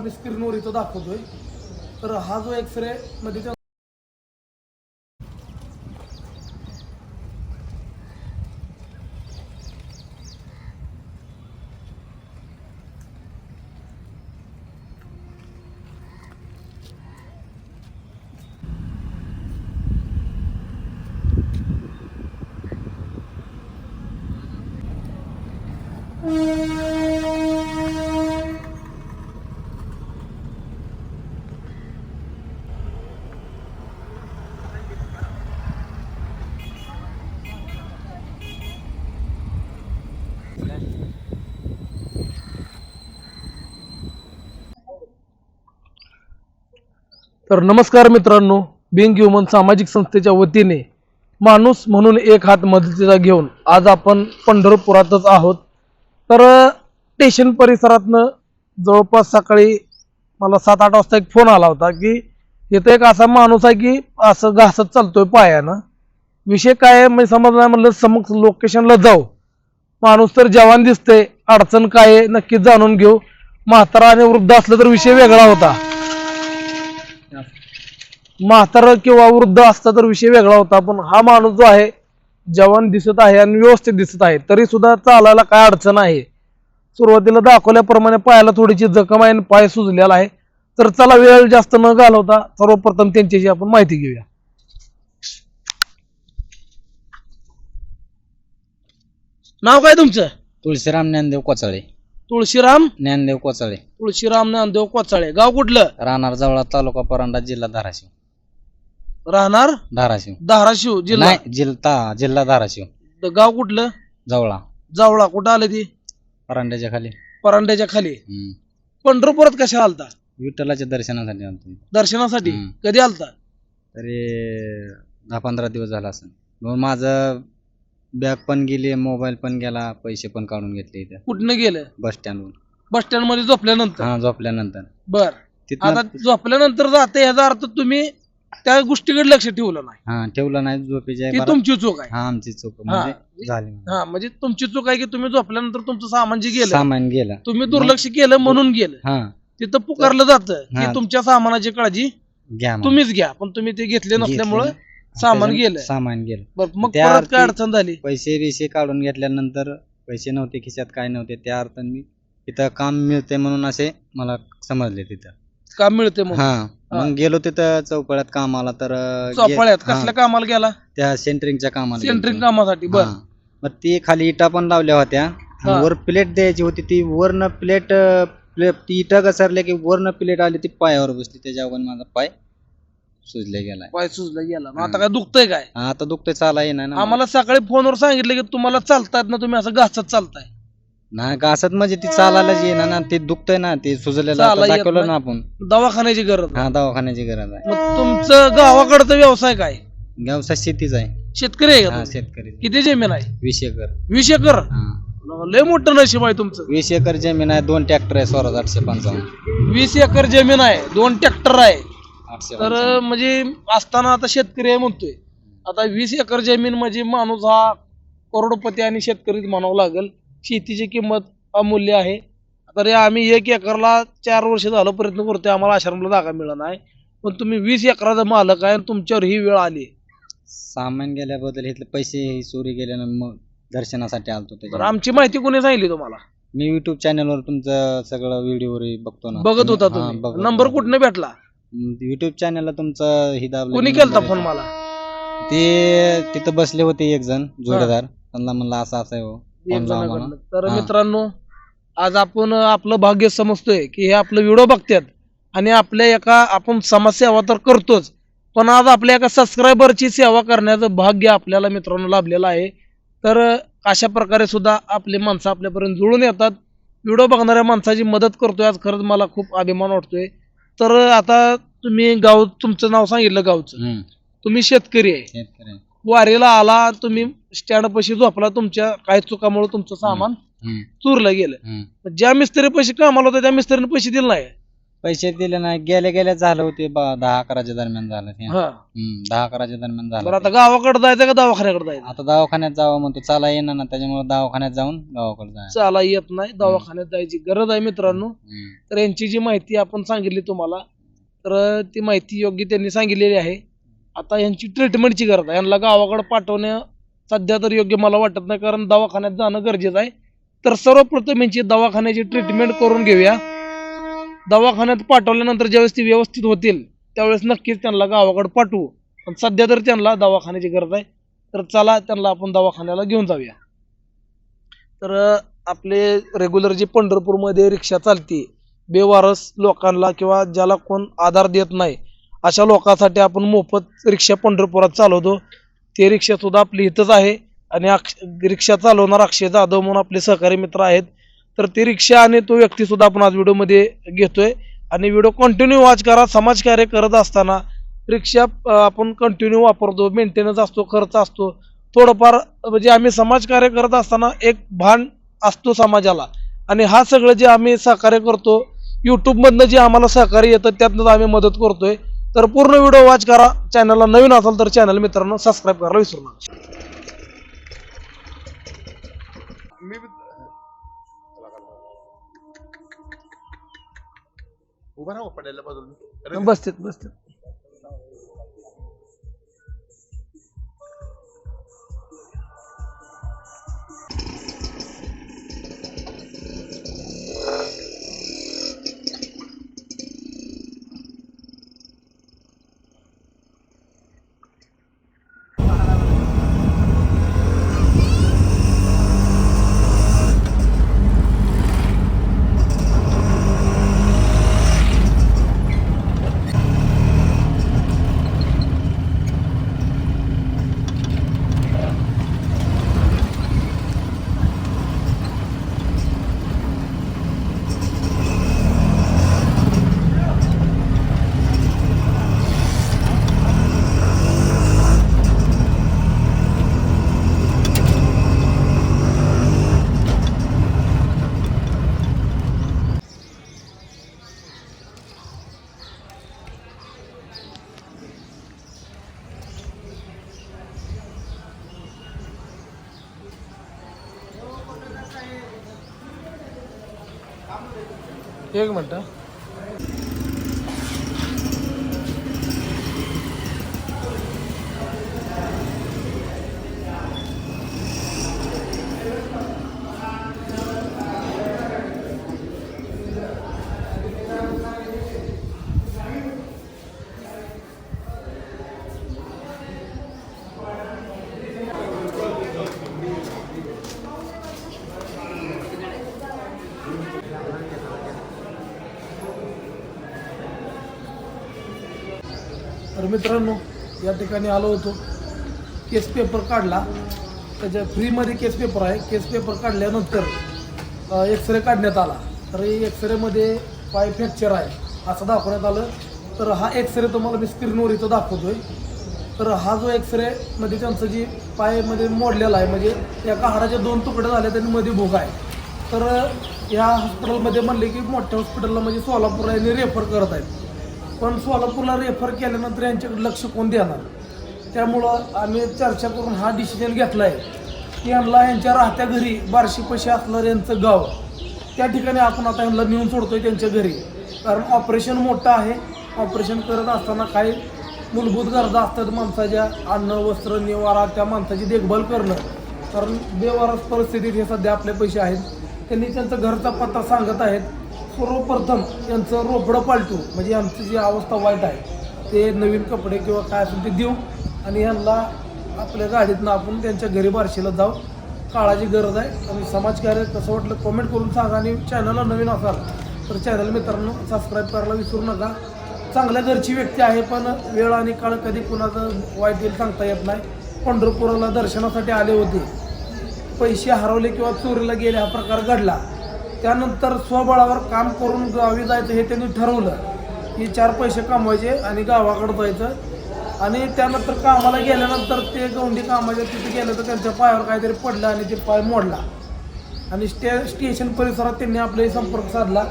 आता स्क्रीनवर इथं दाखवतोय. तर हा जो एक्सरे नदीच्या तर नमस्कार मित्रांनो बिंग ह्युमन सामाजिक संस्थेच्या वतीने माणूस म्हणून एक हात मदतीचा घेऊन आज आपण पंढरपुरातच आहोत. तर स्टेशन परिसरातनं जवळपास सकाळी मला सात आठ वाजता एक फोन आला होता की इथं एक असा माणूस आहे की असं घासत चालतोय पायानं. विषय काय आहे? मी समजणार म्हणलं समक्ष लोकेशनला जाऊ. माणूस तर जवान दिसतंय अडचण काय आहे नक्कीच जाणून घेऊ. म्हातारा आणि वृद्ध असलं तर विषय वेगळा होता. म्हातारा किंवा वृद्ध असता तर विषय वेगळा होता पण हा माणूस जो आहे जवान दिसत आहे आणि व्यवस्थित दिसत आहे तरी सुद्धा चालायला काय अडचण आहे? सुरुवातीला दाखवल्याप्रमाणे पायाला थोडीशी जखम आहे आणि पाय सुजलेला आहे. तर चला वेळ जास्त न घालवता सर्वप्रथम त्यांच्याशी आपण माहिती घेऊया. नाव काय तुमचं? तुळशीराम ज्ञानदेव कोचाळे. तुळशीराम? ज्ञानदेव कोचाळे. तुळशीराम नामदेव कोचाळे. गाव कुठलं? राहणार जवळा तालुका परांडा जिल्हा धाराशिव. राहणार? धाराशिव. धाराशिव जिल्हा? नाही जिल्हा जिल्हा धाराशिव. द- गाव कुठलं? जवळा. जावळा. कुठं आलं ती? परांड्याच्या खाली. परांड्याच्या खाली. हम्म. पंढरपुरात कशा आलता? विठ्ठलाच्या दर्शनासाठी आलतो दर्शनासाठी? हम्म. कधी आलता? तरी दहा पंधरा दिवस झाला असं मग माझं बॅग पण गेली मोबाईल पण गेला पैसे पण काढून घेतले इथे. कुठनं गेलं? बस स्टँडवरून. बस स्टँडमध्ये झोपल्यानंतर? हा झोपल्यानंतर. बर. आता तिथं झोपल्यानंतर जाते याचा अर्थ तुम्ही त्या गोष्टीकडे लक्ष ठेवलं नाही. हा ठेवलं नाही झोपेच्या ती बारा- तुमची चूक आहे. हा आमची चूक. म्हणजे झाली हा म्हणजे तुमची चूक आहे की तुम्ही झोपल्यानंतर तुमचं सामान जे गेलं सामान गेलं. तुम्ही दुर्लक्ष केलं म्हणून गेलं. हा. तिथं पुकारलं जातं की हा. तुमच्या सामानाची काळजी घ्या. तुम्हीच घ्या पण तुम्ही ते घेतले नसल्यामुळं सामान गेलं. सामान गेलं. बरं, मग त्या परत काय अर्थी- अडचण झाली? पैसे बिसे काढून घेतल्यानंतर पैसे नव्हते खिशात काय नव्हते त्या अर्थाने मी तिथं काम मिळते म्हणून असे मला समजले तिथं. काम मिळते मग हा. मग गेलो तिथं चौकळ्यात कामाला तर अं, गे- चौपाळ्यात हा, कसल्या कामाला गेला? त्या सेंटरिंगच्या कामाला सेंट्रिंग गेलतो. कामासाठी बर. हा. मग ती खाली इटा पण लावल्या होत्या. आणि. वर प्लेट द्यायची होती ती वरनं प्लेट प्लेट ती इटा घसरल्या की वरनं प्लेट आली ती पायावर बसली. त्याच्यावर माझा पाय सुजले गेलाय. पाय सुजला गेला. मग आता काय दुखतंय काय? आता दुखते चाला येणार ना. आम्हाला सकाळी फोनवर सांगितलं की तुम्हाला चालतात ना तुम्ही असं घासत चालताय. नाही घासत म्हणजे ती चालायलाच येणार ना ते दुखतंय ना ते सुजलेलं येत दाखवलं नाही. ना आपण. दवाखान्याची गरज हा दवाखान्याची गरज आहे. मग तुमचं गावाकडचा व्यवसाय काय? व्यवसाय शेतीच आहे. शेतकरी आहे का हा तुम्ही? शेतकरी. किती जमीन आहे? वीस एकर. वीस एकर? हा. लय मोठं नशीब आहे तुमचं. वीस एकर जमीन आहे दोन ट्रॅक्टर आहे स्वराज आठशे पंचावन्न. वीस एकर जमीन आहे दोन ट्रॅक्टर आहे. आठशे तर पंचावन्न. म्हणजे असताना आता शेतकरी आहे म्हणतोय. आता वीस एकर जमीन म्हणजे माणूस हा करोडपती आणि शेतकरीच म्हणावं लागेल. शेतीची किंमत अमूल्य आहे. तरी आम्ही एक एकरला चार वर्ष झालं प्रयत्न करतोय. आम्हाला आश्रमला जागा मिळत नाही. पण तुम्ही वीस एकराचा मालक आहे आणि तुमच्यावर ही वेळ आली. सामान गेल्याबद्दल इथले पैसे चोरी गेल्यानं मग दर्शनासाठी आलतो तर त्याच्या आमची माहिती कोणी सांगितली तुम्हाला? मी युट्यूब चॅनलवर तुमचं सगळं व्हिडिओ बघतो ना. बघत होता तुम्ही. नंबर. कुठनं भेटला? युट्यूब चॅनलला तुमचं हे दाबलं कोणी केलता फोन. मला? ते तिथं बसले होते एक जण जोडीदार. त्यांना म्हणलं असं असं आहे हो. लावा. तर हा. मित्रांनो आज आपण आपलं भाग्य समजतोय की हे आपलं व्हिडिओ बघतात आणि आपल्या एका आपण समाजसेवा तर करतोच पण आज आपल्या एका सबस्क्रायबरची सेवा करण्याचं भाग्य आपल्याला मित्रांनो लाभलेलं आहे तर अशा प्रकारे सुद्धा आपले माणसं आपल्यापर्यंत जुळून येतात व्हिडिओ बघणाऱ्या माणसाची मदत करतोय आज खरंच मला खूप अभिमान वाटतोय तर आता तुम्ही गाव तुमचं नाव सांगितलं गावचं हम्म. तुम्ही शेतकरी आहे शेतकरी. वारीला आला तुम्ही स्टँड पाशी झोपला तुमच्या काही चुकामुळे तुमचं सामान. चोरलं गेलं. ज्या मिस्त्री पैसे कामाला होते त्या मिस्त्रीने पैसे दिले नाही. पैसे दिले नाही. गेल्या गेल्या झालं होते बा- दहा अकराच्या दरम्यान झालं ते. हा. हम्म, दहा अकराच्या दरम्यान बरं झालं आता. गावाकडे जायचं का दवाखान्याकडे जायचं? आता दवाखान्यात जावं म्हणतो. चाला येणार ना त्याच्यामुळे दवाखान्यात जाऊन गावाकडे जायचं. चाला येत नाही दवाखान्यात जायची गरज आहे मित्रांनो. हम्म. तर यांची जी माहिती आपण सांगितली तुम्हाला तर ती माहिती योग्य त्यांनी सांगितलेली आहे. आता यांची ट्रीटमेंटची गरज आहे. यांना गावाकडे पाठवणं सध्या तर योग्य मला वाटत नाही कारण दवाखान्यात जाणं गरजेचं आहे. तर सर्वप्रथम यांची दवाखान्याची ट्रीटमेंट करून घेऊया. दवाखान्यात पाठवल्यानंतर ज्यावेळेस ती व्यवस्थित होतील त्यावेळेस नक्कीच त्यांना गावाकडे पाठवू. पण सध्या तर त्यांना दवाखान्याची गरज आहे. तर चला त्यांना आपण दवाखान्याला घेऊन जाऊया. तर आपले रेग्युलर जे पंढरपूरमध्ये रिक्षा चालते बेवारस लोकांना किंवा ज्याला कोण आधार देत नाही अशा लोकांसाठी आपण मोफत रिक्षा पंढरपुरात चालवतो. ते रिक्षा सुद्धा आपली इथंच आहे. आणि अक्ष रिक्षा चालवणार अक्षय जाधव म्हणून आपले सहकारी मित्र आहेत. तर ती रिक्षा आणि तो व्यक्ती सुद्धा आपण आज व्हिडिओमध्ये घेतोय. आणि व्हिडिओ कंटिन्यू वॉच करा. समाजकार्य करत असताना रिक्षा आपण कंटिन्यू वापरतो. मेंटेनन्स असतो खर्च असतो. थोडंफार म्हणजे आम्ही समाजकार्य करत असताना एक भान असतो समाजाला. आणि हा सगळं जे आम्ही सहकार्य करतो यूट्यूबमधनं जे आम्हाला सहकार्य येतं त्यातनं आम्ही मदत करतोय. तर पूर्ण व्हिडिओ वॉच करा. चॅनलला नवीन असाल तर चॅनल मित्रांनो सबस्क्राईब करायला विसरू नका. मी उभा राहा पडायला बाजूला बसतेत बसतेत. एक मिनटं. मित्रांनो या ठिकाणी आलो होतो. केस पेपर काढला. त्याच्या फ्रीमध्ये केस पेपर आहे. केस पेपर काढल्यानंतर एक्सरे काढण्यात आला. तर एक्सरेमध्ये पाय फ्रॅक्चर आहे असं दाखवण्यात आलं. तर हा एक्सरे तुम्हाला मी स्क्रीनवर इथं दाखवतोय. तर हा जो एक्सरे मध्ये त्यांचं जी पायमध्ये मोडलेला आहे म्हणजे एका हाडाचे दोन तुकडे झाले त्यांनी मध्ये भोग आहे. तर या हॉस्पिटलमध्ये म्हणले की मोठ्या हॉस्पिटलला म्हणजे सोलापूर यांनी रेफर करत आहेत. पण सोलापूरला रेफर केल्यानंतर यांच्याकडे लक्ष कोण देणार? त्यामुळं आम्ही चर्चा करून हा डिसिजन घेतला आहे की यांना यांच्या राहत्या घरी बार्शी पैसे असणारं यांचं गाव त्या ठिकाणी आपण आता यांना नेऊन सोडतो आहे त्यांच्या घरी. कारण ऑपरेशन मोठं आहे. ऑपरेशन करत असताना काही मूलभूत गरजा असतात माणसाच्या. अन्न वस्त्र निवारा त्या माणसाची देखभाल करणं. कारण बेवारस परिस्थितीत हे सध्या आपले पैसे आहेत. त्यांनी त्यांचा घरचा पत्ता सांगत आहेत. सर्वप्रथम यांचं रोपडं पालटू म्हणजे आमची जी अवस्था वाईट आहे ते नवीन कपडे किंवा काय असेल ते देऊ आणि यांना आपल्या गाडीतनं आपण त्यांच्या घरी बारशीला जाऊ. काळाची गरज आहे. आणि समाजकार्य कसं वाटलं कमेंट करून सांगा आणि चॅनलला नवीन असाल तर चॅनल मित्रांनो सबस्क्राईब करायला विसरू नका. चांगल्या घरची व्यक्ती आहे पण वेळ आणि काळ कधी कुणाचं वाईट येईल सांगता येत नाही. पंढरपुराला दर्शनासाठी आले होते. पैसे हरवले किंवा चोरीला गेले हा प्रकार घडला. त्यानंतर स्वबळावर काम करून गावी जायचं हे त्यांनी ठरवलं. की चार पैसे कमवायचे आणि गावाकडं जायचं. आणि त्यानंतर कामाला गेल्यानंतर ते गोंडी कामाच्या तिथे गेलं तर त्यांच्या पायावर काहीतरी पडलं आणि ते पाय मोडला. आणि स्टे स्टेशन परिसरात त्यांनी आपलाही संपर्क साधला.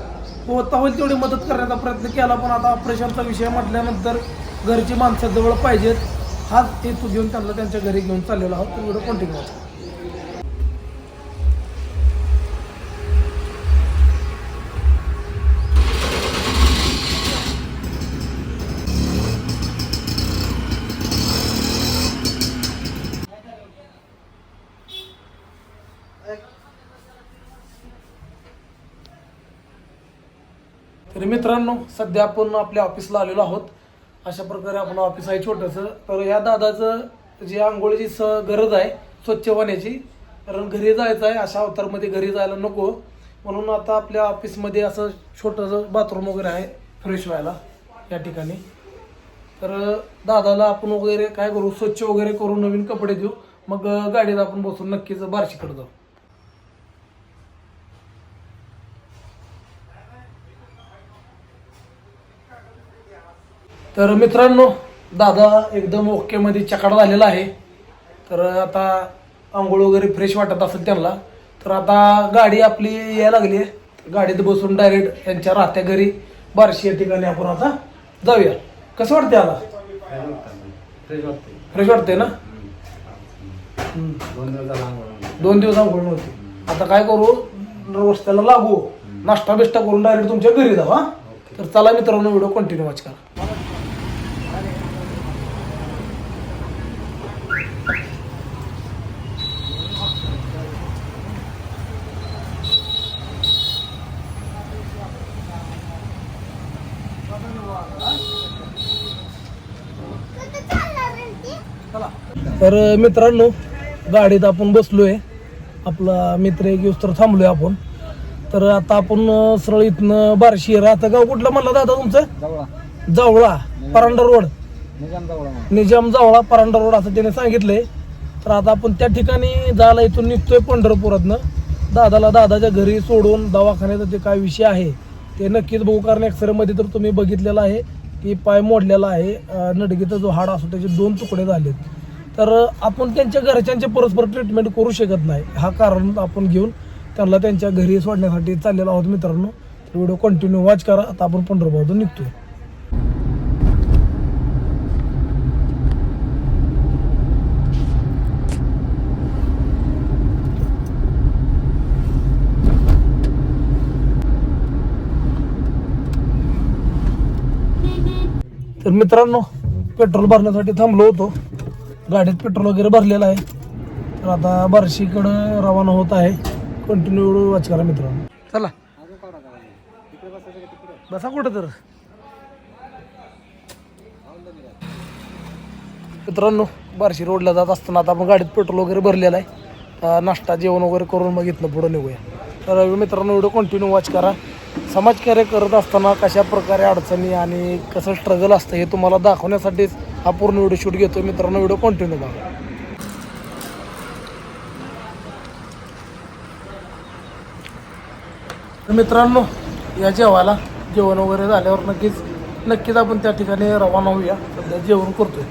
होता होईल तेवढी मदत करण्याचा प्रयत्न केला पण आता ऑपरेशनचा विषय म्हटल्यानंतर घरची माणसं जवळ पाहिजेत. हाच हेतू घेऊन त्यांना त्यांच्या घरी घेऊन चाललेलो आहोत. तो व्हिडिओ कंटिन्यू मित्रांनो सध्या आपण आपल्या ऑफिसला आलेलो आहोत. अशा प्रकारे आपण ऑफिस आहे छोटंसं. तर या दादाचं जी आंघोळीची स गरज आहे स्वच्छ होण्याची कारण घरी जायचं आहे अशा अवतारमध्ये घरी जायला नको. म्हणून आता आपल्या ऑफिसमध्ये असं छोटंसं बाथरूम वगैरे आहे फ्रेश व्हायला या ठिकाणी. तर दादाला आपण वगैरे काय करू स्वच्छ वगैरे करू नवीन कपडे देऊ. मग गाडीत आपण बसून नक्कीच बार्शीकडे जाऊ. तर मित्रांनो दादा एकदम ओके मध्ये चकाड झालेला आहे. तर आता आंघोळ वगैरे फ्रेश वाटत असेल त्यांना तर आता गाडी आपली यायला लागली आहे. गाडीत बसून डायरेक्ट यांच्या राहत्या घरी बार्शी या ठिकाणी आपण आता जाऊया. कसं वाटते आला फ्रेश वाटते ना. दोन दिवस आंघोळ नव्हती. आता काय करू? रस्त्याला लागू. नाश्ता बिष्टा करून डायरेक्ट तुमच्या घरी जाऊ हा? तर चला मित्रांनो व्हिडिओ कंटिन्यू वाच करा. तर मित्रांनो गाडीत आपण बसलोय. आपला मित्र एक दिवस तर थांबलोय आपण. तर आता आपण सरळ इथनं बार्शी आता गाव कुठलं म्हणलं दादा तुमचं? जावळा. परांडा रोड. निजाम जावळा परांडा रोड असं त्याने सांगितलंय. तर आता आपण त्या ठिकाणी जायला इथून निघतोय पंढरपुरातनं. दादाला दादाच्या घरी सोडून दवाखान्याचा ते काय विषय आहे ते नक्कीच बघू. कारण एक्सरे मध्ये तर तुम्ही बघितलेलं आहे. की पाय मोडलेला आहे अं, नडगीचा जो हाड असतो त्याचे दोन तुकडे झालेत. तर आपण त्यांच्या घरच्यांचे परस्पर ट्रीटमेंट करू शकत नाही. हा कारण आपण घेऊन त्यांना त्यांच्या घरी सोडण्यासाठी चाललेलो आहोत मित्रांनो. व्हिडिओ कंटिन्यू वॉच करा. आता आपण पंढरपुरातून निघतोय. तर मित्रांनो पेट्रोल भरण्यासाठी थांबलो होतो. गाडीत पेट्रोल वगैरे भरलेलं आहे. तर आता बार्शीकडं रवाना होत आहे. कंटिन्यू वाच करा मित्रांनो. चला. बसा कुठं तर. मित्रांनो बार्शी रोडला जात असताना आता आपण गाडीत पेट्रोल वगैरे भरलेलं आहे. नाश्ता जेवण वगैरे करून मग इथनं पुढं निघूया. तर मित्रांनो व्हिडिओ कंटिन्यू वॉच करा. समाजकार्य करत असताना कशा प्रकारे अडचणी आणि कसं स्ट्रगल असतं हे तुम्हाला दाखवण्यासाठीच हा पूर्ण व्हिडिओ शूट घेतो मित्रांनो व्हिडिओ कंटिन्यू बघा. तर मित्रांनो या जेवायला जेवण वगैरे झाल्यावर नक्कीच नक्कीच आपण त्या ठिकाणी रवाना होऊया. सध्या जेवण करतोय.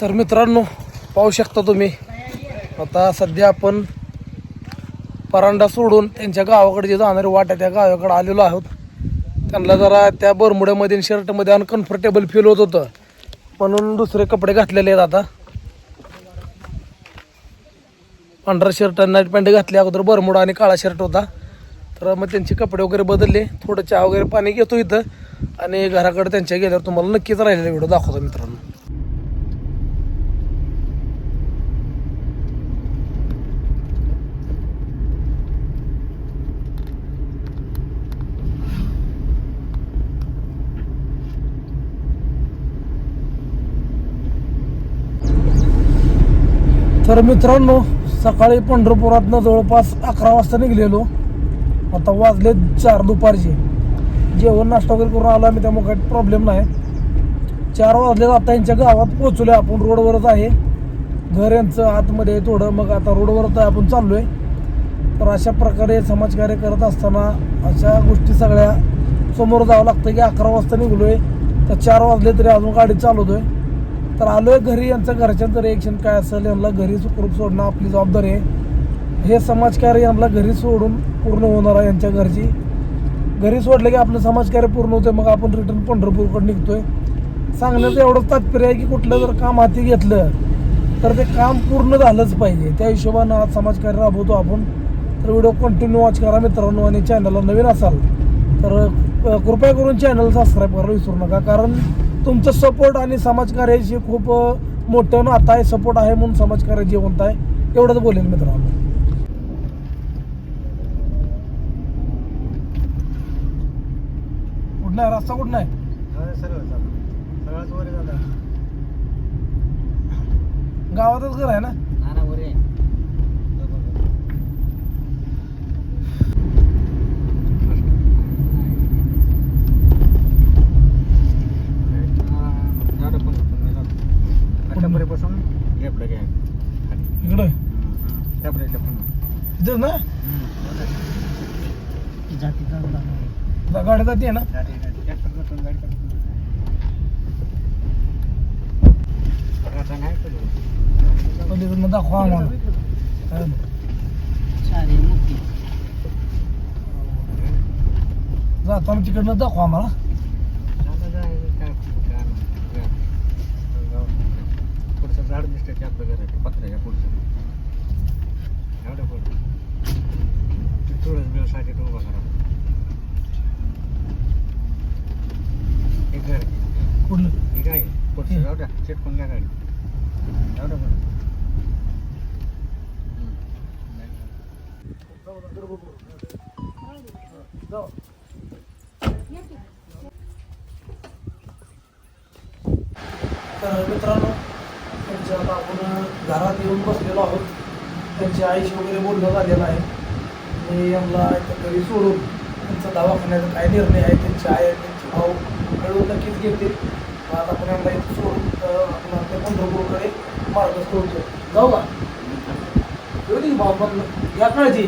तर मित्रांनो पाहू शकता तुम्ही आता सध्या आपण परांडा सोडून त्यांच्या गावाकडे जे जाणारी वाट आहे त्या गावाकडे आलेलो आहोत. त्यांना जरा त्या बरमुड्यामध्ये शर्टमध्ये अनकम्फर्टेबल फील होत होतं. म्हणून दुसरे कपडे घातलेले आहेत आता. पांढरा शर्ट आणि नाईट पॅन्ट घातली अगोदर बरमुडा आणि काळा शर्ट होता. तर मग त्यांचे कपडे वगैरे बदलले थोडं चहा वगैरे पाणी घेतो इथं. आणि घराकडे त्यांच्या गेल्यावर तुम्हाला नक्कीच राहिलेला व्हिडिओ दाखवतो मित्रांनो. तर मित्रांनो सकाळी पंढरपुरातनं जवळपास अकरा वाजता निघलेलो. आता वाजले चार दुपारचे. जेवण नाश्ता वगैरे करून आलो आम्ही त्यामुळे काही प्रॉब्लेम नाही. चार वाजले आता यांच्या गावात पोहोचलो आपण रोडवरच आहे. घर यांचं आतमध्ये आहे थोडं मग आता रोडवरच आहे आपण चाललोय. तर अशा प्रकारे समाजकार्य करत असताना अशा गोष्टी सगळ्या समोर जावं लागतं की अकरा वाजता निघलोय. तर चार वाजले तरी अजून गाडी चालवतोय. तर आलोय घरी यांचं घरच्यांचं रिएक्शन काय असेल यांना घरी सुखरूप सोडणं आपली जबाबदारी आहे. हे समाजकार्य यांना घरी सोडून पूर्ण होणार आहे यांच्या घरची. घरी सोडलं की आपलं समाजकार्य पूर्ण होतं मग आपण रिटर्न पंढरपूरकडे निघतोय. सांगण्याचं एवढंच तात्पर्य आहे की कुठलं जर काम हाती घेतलं तर ते काम पूर्ण झालंच पाहिजे. त्या हिशोबानं आज समाजकार्य राबवतो आपण. तर व्हिडिओ कंटिन्यू वॉच करा मित्रांनो आणि चॅनलला नवीन असाल तर कृपया करून चॅनल सबस्क्राईब करायला विसरू नका. कारण तुमचं सपोर्ट आणि समाजकार्याशी खूप अ, मोठं नातं आहे सपोर्ट आहे म्हणून समाजकार्य जिवंत आहे. एवढंच बोलेल मित्रांनो. कुठला आहे? रस्ता कुठला आहे? गावातच घर आहे ना? इथं ना? जाती. गाडी जाते ना? पलीकडनं दाखवा आम्हाला. जाताना तिकडनं दाखवा आम्हाला. पुढचं झाड दिसतंय ते आपलं घर आहे पत्र्याच्या पुढचं. एवढं पुढं तुळस बिळसाठी तो उभा करा हे घर कुठलं? हे काय पुढचं जाऊ द्या. चिटकून घ्या गाडी. एवढं पुढं. तर मित्रांनो त्यांच्या आता आपण घरात येऊन बसलेलो आहोत. त्यांच्या आईशी वगैरे बोलणं झालेलं आहे. मी यांना इथं घरी सोडून त्यांचा दवाखान्याचा काय निर्णय आहे त्यांची आई त्यांची त्यांचे भाऊ मिळून नक्कीच घेतील. आता आपण यांना इथं सोडून आपण आपल्या पंढरपूरकडे मार्गस्थ होतो जाऊ का? येऊ दे भाऊ पण या काळजी.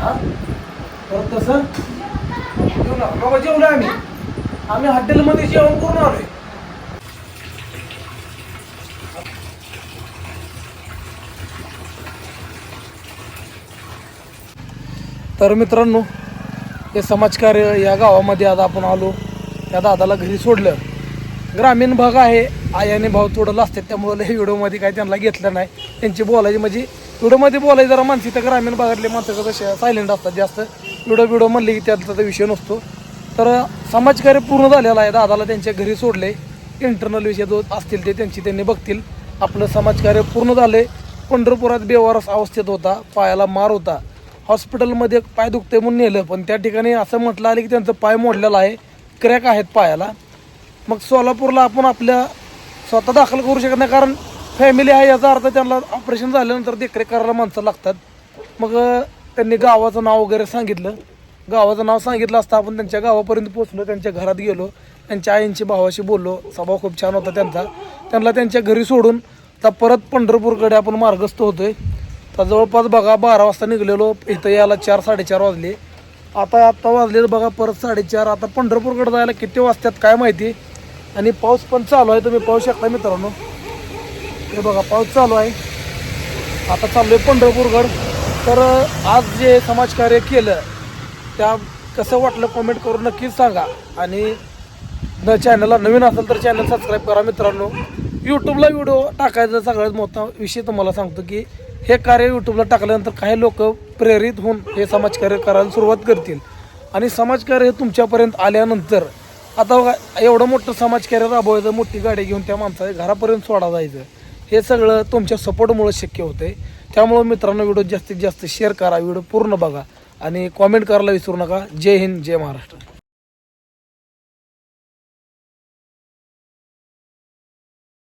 हां? परत तसं? येऊ ना. बाबा जेवलं आम्ही. आम्ही हॉटेलमध्ये जेवण करून आलोय. तर मित्रांनो हे समाजकार्य या गावामध्ये आता आपण आलो. त्या दादाला घरी सोडलं. ग्रामीण भाग आहे. आयाने भाव तोडला असतात त्यामुळे हे व्हिडिओमध्ये काही त्यांना घेतलं नाही. त्यांची बोलायची म्हणजे व्हिडिओमध्ये बोलायची जरा माणसं तर ग्रामीण भागातले माणसं कसे सायलेंट असतात जास्त. व्हिडिओ व्हिडिओ म्हणले की त्यातला तर विषय नसतो. तर समाजकार्य पूर्ण झालेलं आहे. दादाला त्यांच्या घरी सोडले इंटरनल विषय जो असतील ते त्यांची त्यांनी बघतील. आपलं समाजकार्य पूर्ण झाले पंढरपुरात बेवारस अवस्थेत होता. पायाला मार होता. हॉस्पिटलमध्ये पाय दुखते म्हणून नेलं. पण त्या ठिकाणी असं म्हटलं आलं की त्यांचं पाय मोडलेला आहे. क्रॅक आहेत पायाला. मग सोलापूरला आपण आपल्या स्वतः दाखल करू शकत नाही कारण फॅमिली आहे याचा अर्थ त्यांना ऑपरेशन झाल्यानंतर देखरेख करायला माणसं लागतात. मग त्यांनी गावाचं नाव वगैरे सांगितलं. गावाचं नाव सांगितलं असतं आपण त्यांच्या गावापर्यंत पोचलो त्यांच्या घरात गेलो. त्यांच्या आईंची भावाशी बोललो. स्वभाव खूप छान होता त्यांचा. त्यांना त्यांच्या घरी सोडून आता परत पंढरपूरकडे आपण मार्गस्थ होतोय. तर जवळपास बघा बारा वाजता निघलेलो. इथं यायला चार साडेचार वाजले. आता आत्ता वाजले बघा परत साडेचार. आता पंढरपूरकडे जायला किती वाजतात काय माहिती? आणि पाऊस पण चालू आहे. तुम्ही पाहू शकता मित्रांनो. हे बघा पाऊस चालू आहे. आता चाललोय पंढरपूरगड. तर आज जे समाजकार्य केलं त्या कसं वाटलं कमेंट करून नक्कीच सांगा. आणि न चॅनलला नवीन असेल तर चॅनल सबस्क्राईब करा मित्रांनो. यूट्यूबला व्हिडिओ टाकायचा सगळ्यात मोठा विषय तुम्हाला सांगतो की हे कार्य यूट्यूबला टाकल्यानंतर काही लोक प्रेरित होऊन हे समाजकार्य करायला सुरुवात करतील. आणि समाजकार्य हे तुमच्यापर्यंत आल्यानंतर आता बघा एवढं मोठं समाजकार्य राबवायचं मोठी गाडी घेऊन त्या माणसाला घरापर्यंत सोडा जायचं हे सगळं तुमच्या सपोर्टमुळे शक्य होतंय. त्यामुळं मित्रांनो व्हिडिओ जास्तीत जास्त शेअर करा व्हिडिओ पूर्ण बघा आणि कॉमेंट करायला विसरू नका. जय हिंद जय महाराष्ट्र.